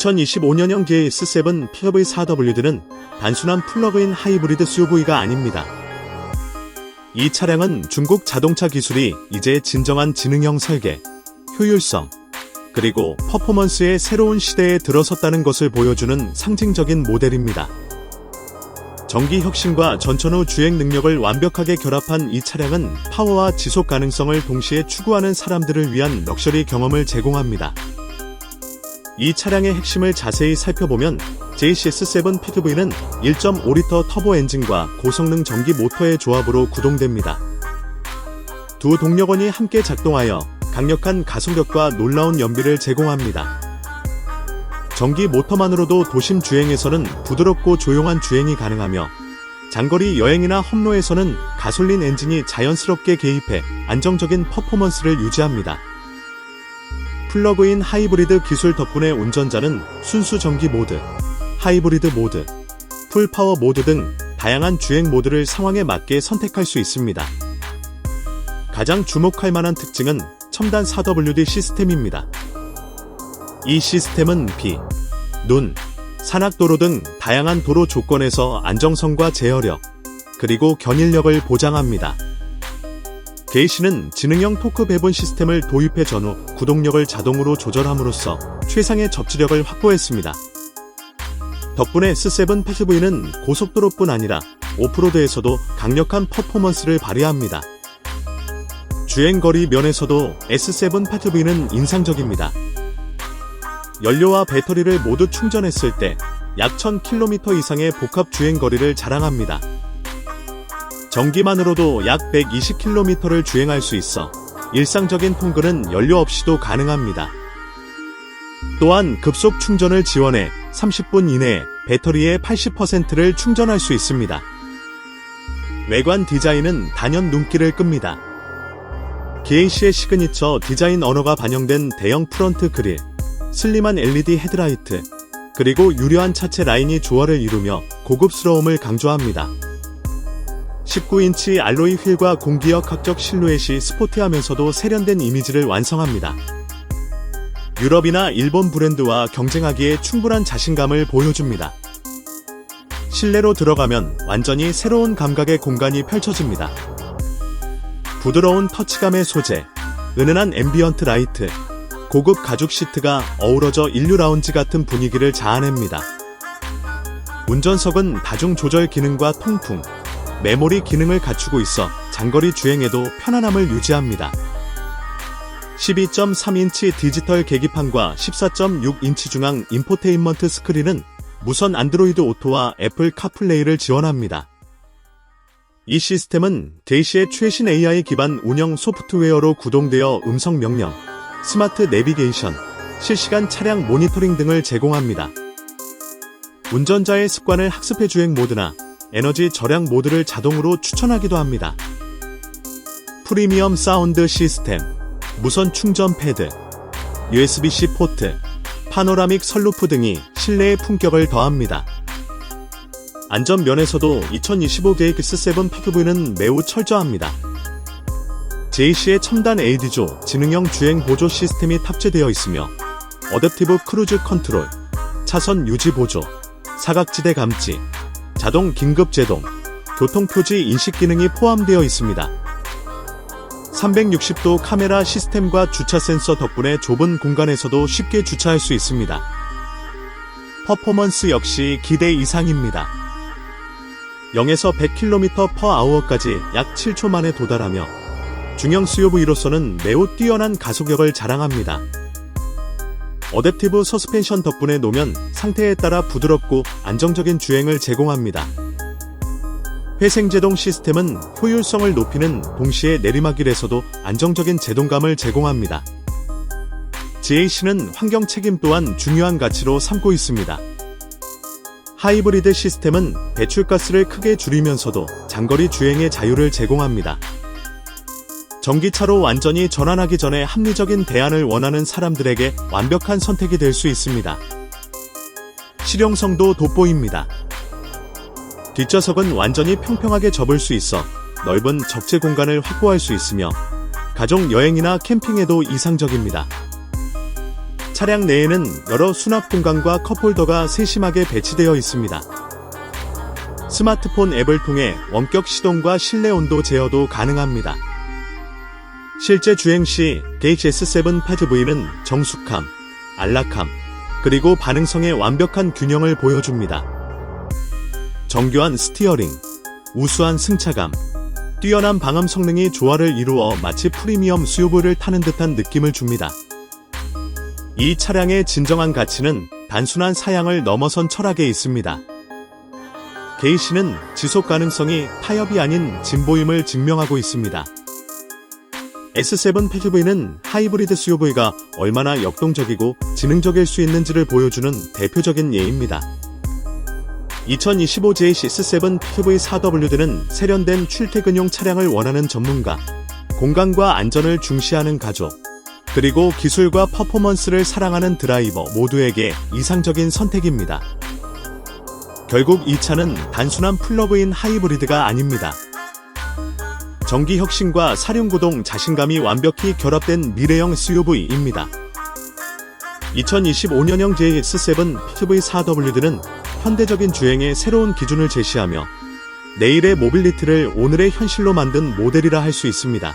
2025년형 GS7 PV4W들은 단순한 플러그인 하이브리드 SUV가 아닙니다. 이 차량은 중국 자동차 기술이 이제 진정한 지능형 설계, 효율성, 그리고 퍼포먼스의 새로운 시대에 들어섰다는 것을 보여주는 상징적인 모델입니다. 전기 혁신과 전천 후 주행 능력을 완벽하게 결합한 이 차량은 파워와 지속 가능성을 동시에 추구하는 사람들을 위한 럭셔리 경험을 제공합니다. 이 차량의 핵심을 자세히 살펴보면 JCS7 PTV는 1.5리터 터보 엔진과 고성능 전기 모터의 조합으로 구동됩니다. 두 동력원이 함께 작동하여 강력한 가속력과 놀라운 연비를 제공합니다. 전기 모터만으로도 도심 주행에서는 부드럽고 조용한 주행이 가능하며 장거리 여행이나 험로에서는 가솔린 엔진이 자연스럽게 개입해 안정적인 퍼포먼스를 유지합니다. 플러그인 하이브리드 기술 덕분에 운전자는 순수 전기 모드, 하이브리드 모드, 풀파워 모드 등 다양한 주행 모드를 상황에 맞게 선택할 수 있습니다. 가장 주목할 만한 특징은 첨단 4WD 시스템입니다. 이 시스템은 비, 눈, 산악도로 등 다양한 도로 조건에서 안정성과 제어력, 그리고 견인력을 보장합니다. 게이시는 지능형 토크 배분 시스템을 도입해 전후 구동력을 자동으로 조절함으로써 최상의 접지력을 확보했습니다. 덕분에 S7 PTV는 고속도로뿐 아니라 오프로드에서도 강력한 퍼포먼스를 발휘합니다. 주행거리 면에서도 S7 PTV는 인상적입니다. 연료와 배터리를 모두 충전했을 때 약 1000km 이상의 복합 주행거리를 자랑합니다. 전기만으로도 약 120km를 주행할 수 있어 일상적인 통근은 연료 없이도 가능합니다. 또한 급속 충전을 지원해 30분 이내에 배터리의 80%를 충전할 수 있습니다. 외관 디자인은 단연 눈길을 끕니다. 기에이시의 시그니처 디자인 언어가 반영된 대형 프런트 그릴, 슬림한 LED 헤드라이트, 그리고 유려한 차체 라인이 조화를 이루며 고급스러움을 강조합니다. 19인치 알로이 휠과 공기역 학적 실루엣이 스포티하면서도 세련된 이미지를 완성합니다. 유럽이나 일본 브랜드와 경쟁하기에 충분한 자신감을 보여줍니다. 실내로 들어가면 완전히 새로운 감각의 공간이 펼쳐집니다. 부드러운 터치감의 소재, 은은한 앰비언트 라이트, 고급 가죽 시트가 어우러져 인류 라운지 같은 분위기를 자아냅니다. 운전석은 다중 조절 기능과 통풍, 메모리 기능을 갖추고 있어 장거리 주행에도 편안함을 유지합니다. 12.3인치 디지털 계기판과 14.6인치 중앙 인포테인먼트 스크린은 무선 안드로이드 오토와 애플 카플레이를 지원합니다. 이 시스템은 데이시의 최신 AI 기반 운영 소프트웨어로 구동되어 음성 명령, 스마트 내비게이션, 실시간 차량 모니터링 등을 제공합니다. 운전자의 습관을 학습해 주행 모드나 에너지 절약 모드를 자동으로 추천하기도 합니다. 프리미엄 사운드 시스템, 무선 충전 패드, USB-C 포트, 파노라믹 설루프 등이 실내의 품격을 더합니다. 안전 면에서도 2025 게이크스7 PQV는 매우 철저합니다. JC의 첨단 AD조 지능형 주행 보조 시스템이 탑재되어 있으며 어댑티브 크루즈 컨트롤, 차선 유지 보조, 사각지대 감지, 자동 긴급 제동, 교통표지 인식 기능이 포함되어 있습니다. 360도 카메라 시스템과 주차 센서 덕분에 좁은 공간에서도 쉽게 주차할 수 있습니다. 퍼포먼스 역시 기대 이상입니다. 0에서 100km/h까지 약 7초 만에 도달하며 중형 SUV로서는 매우 뛰어난 가속력을 자랑합니다. 어댑티브 서스펜션 덕분에 노면 상태에 따라 부드럽고 안정적인 주행을 제공합니다. 회생제동 시스템은 효율성을 높이는 동시에 내리막길에서도 안정적인 제동감을 제공합니다. GAC는 환경 책임 또한 중요한 가치로 삼고 있습니다. 하이브리드 시스템은 배출가스를 크게 줄이면서도 장거리 주행의 자유를 제공합니다. 전기차로 완전히 전환하기 전에 합리적인 대안을 원하는 사람들에게 완벽한 선택이 될 수 있습니다. 실용성도 돋보입니다. 뒷좌석은 완전히 평평하게 접을 수 있어 넓은 적재 공간을 확보할 수 있으며 가족 여행이나 캠핑에도 이상적입니다. 차량 내에는 여러 수납 공간과 컵홀더가 세심하게 배치되어 있습니다. 스마트폰 앱을 통해 원격 시동과 실내 온도 제어도 가능합니다. 실제 주행 시 게이지 S7 파즈V는 정숙함, 안락함, 그리고 반응성의 완벽한 균형을 보여줍니다. 정교한 스티어링, 우수한 승차감, 뛰어난 방음 성능이 조화를 이루어 마치 프리미엄 수요부를 타는 듯한 느낌을 줍니다. 이 차량의 진정한 가치는 단순한 사양을 넘어선 철학에 있습니다. 게이시는 지속 가능성이 타협이 아닌 진보임을 증명하고 있습니다. S7 패키브는 하이브리드 SUV가 얼마나 역동적이고 지능적일 수 있는지를 보여주는 대표적인 예입니다. 2025 JC7 PV4W드는 세련된 출퇴근용 차량을 원하는 전문가, 공간과 안전을 중시하는 가족, 그리고 기술과 퍼포먼스를 사랑하는 드라이버 모두에게 이상적인 선택입니다. 결국 이 차는 단순한 플러그인 하이브리드가 아닙니다. 전기 혁신과 사륜구동 자신감이 완벽히 결합된 미래형 SUV입니다. 2025년형 JX7 PV4W드는 현대적인 주행의 새로운 기준을 제시하며 내일의 모빌리티를 오늘의 현실로 만든 모델이라 할 수 있습니다.